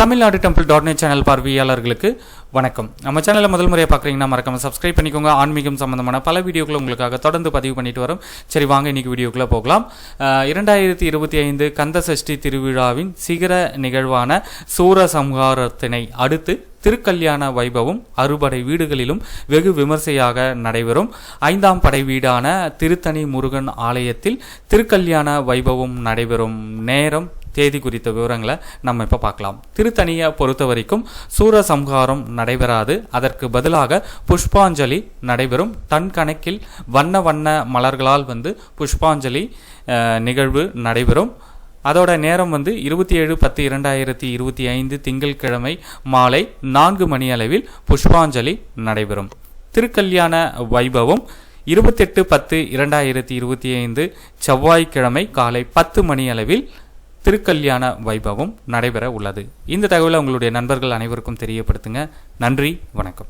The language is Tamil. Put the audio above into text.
Tamil Nadu temple dot net channel பார்வையாளர்களுக்கு வணக்கம். நம்ம சேனலை முதல் முறையாக பார்க்குறீங்கன்னா மறக்காம சப்ஸ்கிரைப் பண்ணிக்கோங்க. ஆன்மீகம் சம்பந்தமான பல வீடியோக்களை உங்களுக்காக தொடர்ந்து பதிவு பண்ணிட்டு வரோம். சரி வாங்க இன்னைக்கு வீடியோக்குள்ளே போகலாம். இரண்டாயிரத்தி இருபத்தி ஐந்து கந்த சஷ்டி திருவிழாவின் சிகர நிகழ்வான சூரசம்ஹாரத்தினை அடுத்து திருக்கல்யாண வைபவம் அறுபடை வீடுகளிலும் வெகு விமர்சையாக நடைபெறும். ஐந்தாம் படை வீடான திருத்தணி முருகன் ஆலயத்தில் திருக்கல்யாண வைபவம் நடைபெறும் நேரம் தேதி குறித்த விவரங்களை நம்ம இப்போ பார்க்கலாம். திருத்தணியை பொறுத்த வரைக்கும் சூரசம்ஹாரம் நடைபெறாது. அதற்கு பதிலாக புஷ்பாஞ்சலி நடைபெறும். டன் கணக்கில் வண்ண வண்ண மலர்களால் வந்து புஷ்பாஞ்சலி நிகழ்வு நடைபெறும். அதோட நேரம் வந்து இருபத்தி ஏழு பத்து இரண்டாயிரத்தி இருபத்தி ஐந்து திங்கட்கிழமை மாலை நான்கு மணி அளவில் புஷ்பாஞ்சலி நடைபெறும். திருக்கல்யாண வைபவம் இருபத்தெட்டு பத்து இரண்டாயிரத்தி இருபத்தி ஐந்து செவ்வாய்க்கிழமை காலை பத்து மணி அளவில் திருக்கல்யாண வைபவம் நடைபெற உள்ளது. இந்த தகவலை உங்களுடைய நண்பர்கள் அனைவருக்கும் தெரியப்படுத்துங்க. நன்றி வணக்கம்.